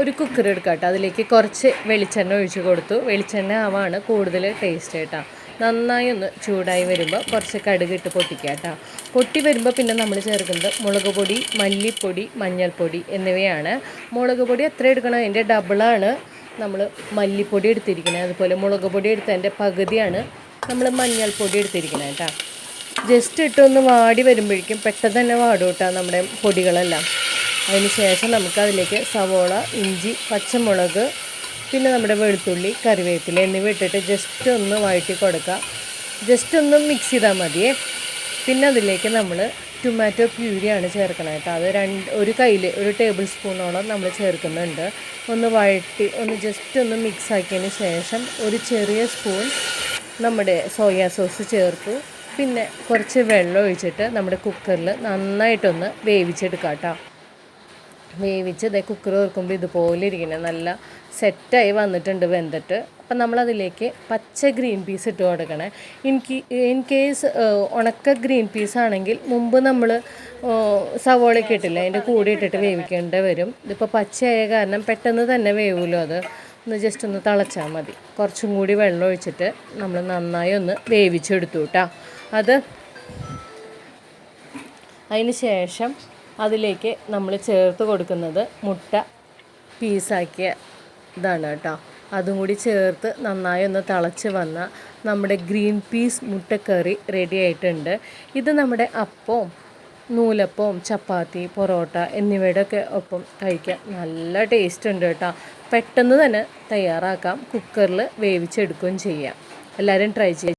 ഒരു കുക്കർ എടുക്കുക കേട്ടോ അതിലേക്ക് കുറച്ച് വെളിച്ചെണ്ണ ഒഴിച്ച് കൊടുത്തു. വെളിച്ചെണ്ണ ആവാണ് കൂടുതൽ ടേസ്റ്റ് കേട്ടോ. നന്നായി ഒന്ന് ചൂടായി വരുമ്പോൾ കുറച്ച് കടുക് ഇട്ട് പൊട്ടിക്കുക കേട്ടോ പൊട്ടി വരുമ്പോൾ പിന്നെ നമ്മൾ ചേർക്കുന്നത് മുളക് പൊടി മല്ലിപ്പൊടി മഞ്ഞൾപ്പൊടി എന്നിവയാണ്. മുളക് പൊടി എത്ര എടുക്കണം? അതിന്റെ ഡബിളാണ് നമ്മൾ മല്ലിപ്പൊടി എടുത്തിരിക്കുന്നത്. അതുപോലെ മുളക് പൊടി എടുത്തതിന്റെ പകുതിയാണ് നമ്മൾ മഞ്ഞൾപ്പൊടി എടുത്തിരിക്കുന്നത് കേട്ടോ. ജസ്റ്റ് ഇട്ടൊന്ന് വാടി വരുമ്പോഴേക്കും പെട്ടെന്ന് തന്നെ വാടും കേട്ടോ നമ്മുടെ പൊടികളെല്ലാം. അതിന് ശേഷം നമുക്ക് അതിലേക്ക് സവോള ഇഞ്ചി പച്ചമുളക് പിന്നെ നമ്മുടെ വെളുത്തുള്ളി കറിവേപ്പില എന്നിവ ഇട്ടിട്ട് ജസ്റ്റ് ഒന്ന് വഴറ്റി കൊടുക്കുക ജസ്റ്റ് ഒന്ന് മിക്സ് ചെയ്താൽ മതിയേ. പിന്നെ അതിലേക്ക് നമ്മൾ ടൊമാറ്റോ പ്യൂരിയാണ് ചേർക്കണം കേട്ടോ. അത് രണ്ട് ഒരു കയ്യിൽ ഒരു ടേബിൾ സ്പൂണോളം നമ്മൾ ചേർക്കുന്നുണ്ട്. ഒന്ന് വഴറ്റി ഒന്ന് ജസ്റ്റ് ഒന്ന് മിക്സ് ആക്കിയതിന് ശേഷം ഒരു ചെറിയ സ്പൂൺ നമ്മുടെ സോയാ സോസ് ചേർത്തു. പിന്നെ കുറച്ച് വെള്ളം ഒഴിച്ചിട്ട് നമ്മുടെ കുക്കറിൽ നന്നായിട്ടൊന്ന് വേവിച്ചെടുക്കാം കേട്ടോ. വേവിച്ച് ഇതേ കുക്കർ തീർക്കുമ്പോൾ ഇതുപോലെ ഇരിക്കുന്നത് നല്ല സെറ്റായി വന്നിട്ടുണ്ട് വെന്തിട്ട്. അപ്പം നമ്മളതിലേക്ക് പച്ച ഗ്രീൻ പീസ് ഇട്ട് കൊടുക്കണേ. ഇൻ ഇൻ കേസ് ഉണക്ക ഗ്രീൻ പീസ് ആണെങ്കിൽ മുമ്പ് നമ്മൾ സവോളയൊക്കെ ഇട്ടില്ല അതിന്റെ കൂടെ ഇട്ടിട്ട് വേവിക്കേണ്ടി വരും. ഇതിപ്പോൾ പച്ചയായ കാരണം പെട്ടെന്ന് തന്നെ വേവുമല്ലോ അത്. ഒന്ന് ജസ്റ്റ് ഒന്ന് തിളച്ചാൽ മതി. കുറച്ചും കൂടി വെള്ളം ഒഴിച്ചിട്ട് നമ്മൾ നന്നായി ഒന്ന് വേവിച്ചെടുത്തു കേട്ടോ അത് അതിന് ശേഷം അതിലേക്ക് നമ്മൾ ചേർത്ത് കൊടുക്കുന്നത് മുട്ട പീസാക്കിയ ഇതാണ് കേട്ടോ. അതും കൂടി ചേർത്ത് നന്നായി ഒന്ന് തിളച്ച് വന്ന നമ്മുടെ ഗ്രീൻ പീസ് മുട്ടക്കറി റെഡി ആയിട്ടുണ്ട്. ഇത് നമ്മുടെ അപ്പവും നൂലപ്പവും ചപ്പാത്തി പൊറോട്ട എന്നിവയുടെ ഒക്കെ ഒപ്പം കഴിക്കാൻ നല്ല ടേസ്റ്റ് ഉണ്ട് കേട്ടോ. പെട്ടെന്ന് തന്നെ തയ്യാറാക്കാം. കുക്കറിൽ വേവിച്ചെടുക്കുകയും ചെയ്യാം. എല്ലാവരും ട്രൈ ചെയ്യും.